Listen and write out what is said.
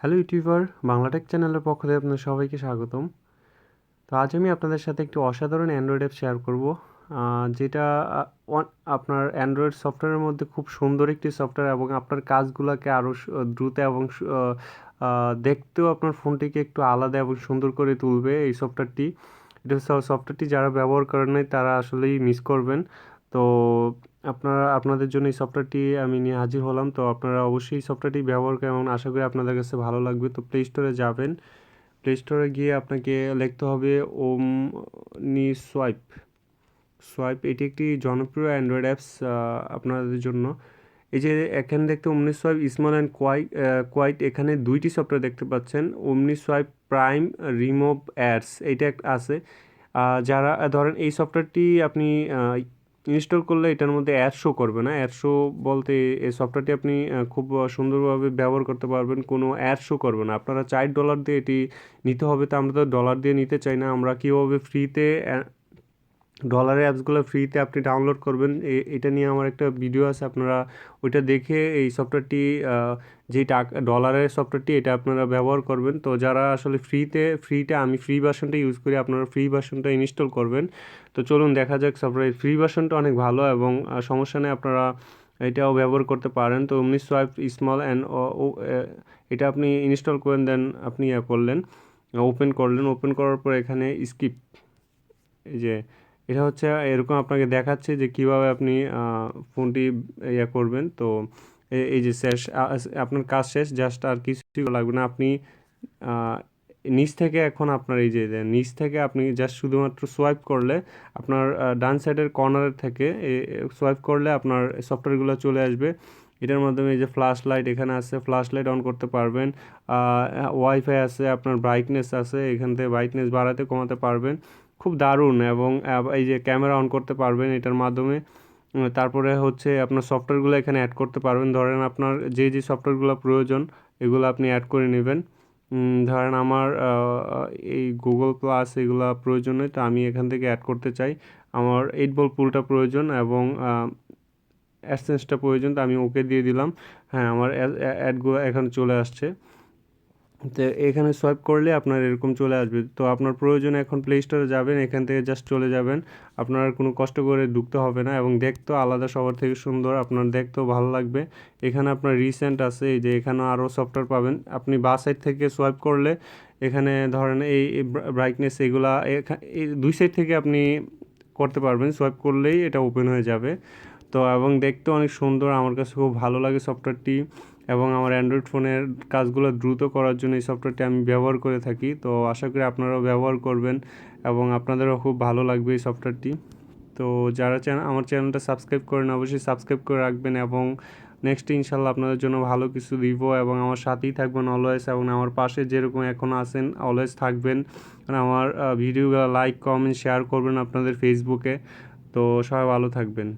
Hello YouTuber Bangla Tech চ্যানেলের পক্ষ থেকে আপনাদের সবাইকে স্বাগতম। তো আজ আমি আপনাদের সাথে একটি অসাধারণ অ্যান্ড্রয়েড অ্যাপ শেয়ার করব যেটা আপনার অ্যান্ড্রয়েড সফটওয়্যারের মধ্যে খুব সুন্দর একটি সফটওয়্যার এবং আপনার কাজগুলোকে আরও দ্রুত এবং দেখতেও আপনার ফোনটিকে একটু আলাদা এবং সুন্দর করে তুলবে এই সফটওয়্যারটি এটা সফটওয়্যারটি যারা ব্যবহার করেন নাই, তারা আসলেই মিস করবেন। তো আপনারা, আপনাদের জন্য এই সফটওয়্যারটি আমি নিয়ে হাজির হলাম। তো আপনারা অবশ্যই এই সফটওয়্যারটি ব্যবহার করেন এবং আশা করি আপনাদের কাছে ভালো লাগবে। তো প্লে স্টোরে যাবেন। প্লে স্টোরে গিয়ে আপনাকে লিখতে হবে ওম নি সোয়াইপ সোয়াইপ এটি একটি জনপ্রিয় অ্যান্ড্রয়েড অ্যাপস আপনাদের জন্য। এই যে এখানে দেখতে omni swipe small and quite quite এখানে দুইটি সফটওয়্যার দেখতে পাচ্ছেন। ওমনি সোয়াইপ প্রাইম রিমুভ অ্যাডস একটা আছে। যারা, ধরেন এই সফটওয়্যারটি আপনি ইনস্টল করলে এটার মধ্যে অ্যাড শো করবে না। অ্যাড শো বলতে এই সফটওয়্যারটি আপনি খুব সুন্দরভাবে ব্যবহার করতে পারবেন, কোনো অ্যাড শো করবে না। আপনারা চার ডলার দিয়ে এটি নিতে হবে, তো আমরা তো ডলার দিয়ে নিতে চাই না। আমরা কীভাবে ফ্রিতে ডলারের অ্যাপসগুলো ফ্রিতে আপনি ডাউনলোড করবেন। এটা নিয়ে আমার একটা ভিডিও আছে, আপনারা ওইটা দেখে এই সফটওয়্যারটি যেই টাকা, ডলারের সফটওয়্যারটি এটা আপনারা ব্যবহার করবেন। তো যারা আসলে ফ্রিতে ফ্রিতে আমি ফ্রি ভার্সনটা ইউজ করি, আপনারা ফ্রি ভার্সনটা ইনস্টল করবেন। তো চলুন দেখা যাক সফটওয়্যার ফ্রি ভার্সনটা অনেক ভালো এবং সমস্যা নেই, আপনারা এটাও ব্যবহার করতে পারেন। তো অমনি সোয়াইপ স্মল অ্যান্ড এটা আপনি ইনস্টল করেন, দেন আপনি ইয়ে করলেন, ওপেন করলেন। ওপেন করার পর এখানে স্কিপ, এই যে এটা হচ্ছে এরকম আপনাকে দেখাচ্ছে যে কীভাবে আপনি ফোনটি ইয়ে করবেন। তো এই যে শেষ আপনার কাজ শেষ, জাস্ট আর কিছু লাগবে না। আপনি নিচ থেকে এখন আপনার এই যে, নিচ থেকে আপনি জাস্ট শুধুমাত্র সোয়াইপ করলে আপনার ডান সাইডের কর্নারের থেকে সোয়াইপ করলে আপনার সফটওয়্যারগুলো চলে আসবে। এটার মাধ্যমে এই যে ফ্ল্যাশ লাইট এখানে আছে, ফ্ল্যাশ লাইট অন করতে পারবেন। ওয়াইফাই আছে, আপনার ব্রাইটনেস আছে, এখান থেকে ব্রাইটনেস বাড়াতে কমাতে পারবেন। খুব দারুণ এবং এই যে ক্যামেরা অন করতে পারবেন এটার মাধ্যমে। তারপরে হচ্ছে আপনার সফটওয়্যারগুলো এখানে অ্যাড করতে পারবেন। ধরেন আপনার যে যে সফটওয়্যারগুলো প্রয়োজন, এগুলো আপনি অ্যাড করে নেবেন। ধরেন আমার এই গুগল প্লাস এগুলো প্রয়োজন তো আমি এখান থেকে অ্যাড করতে চাই। আমার এইট বল পুলটা প্রয়োজন এবং অ্যাডসেন্সটা প্রয়োজন, তো আমি ওকে দিয়ে দিলাম। হ্যাঁ আমার অ্যাডগুলো এখানে চলে আসছে। তো এখানে সোয়াইপ করলে আপনার এরকম চলে আসবে। তো আপনার প্রয়োজন এখন প্লে স্টোরে যাবেন, এখান থেকে জাস্ট চলে যাবেন। আপনার কোনো কষ্ট করে ঢুকতে হবে না এবং দেখতেও আলাদা, সবার থেকে সুন্দর, আপনার দেখতেও ভালো লাগবে। এখানে আপনার রিসেন্ট আছে, এই যে এখানে আরও সফটওয়্যার পাবেন। আপনি বা সাইড থেকে সোয়াইপ করলে এখানে ধরেন এই ব্রাইটনেস এগুলা দুই সাইড থেকে আপনি করতে পারবেন। সোয়াইপ করলেই এটা ওপেন হয়ে যাবে। তো এবং দেখতে অনেক সুন্দর, আমার কাছে খুব ভালো লাগে সফটওয়্যারটি এবং আমার অ্যান্ড্রয়েড ফোনের কাজগুলো দ্রুত করার জন্য এই সফটওয়্যারটি আমি ব্যবহার করে থাকি। তো আশা করি আপনারাও ব্যবহার করবেন এবং আপনাদেরও খুব ভালো লাগবে এই সফটওয়্যারটি তো যারা চ্যানেল আমার চ্যানেলটা সাবস্ক্রাইব করেন, অবশ্যই সাবস্ক্রাইব করে রাখবেন এবং নেক্সট ইনশাল্লাহ আপনাদের জন্য ভালো কিছু দিব এবং আমার সাথেই থাকবেন অলওয়েজ এবং আমার পাশে যেরকম এখন আছেন অলওয়েজ থাকবেন। আমার ভিডিওগুলো লাইক কমেন্ট শেয়ার করবেন আপনাদের ফেসবুকে তো সবাই ভালো থাকবেন।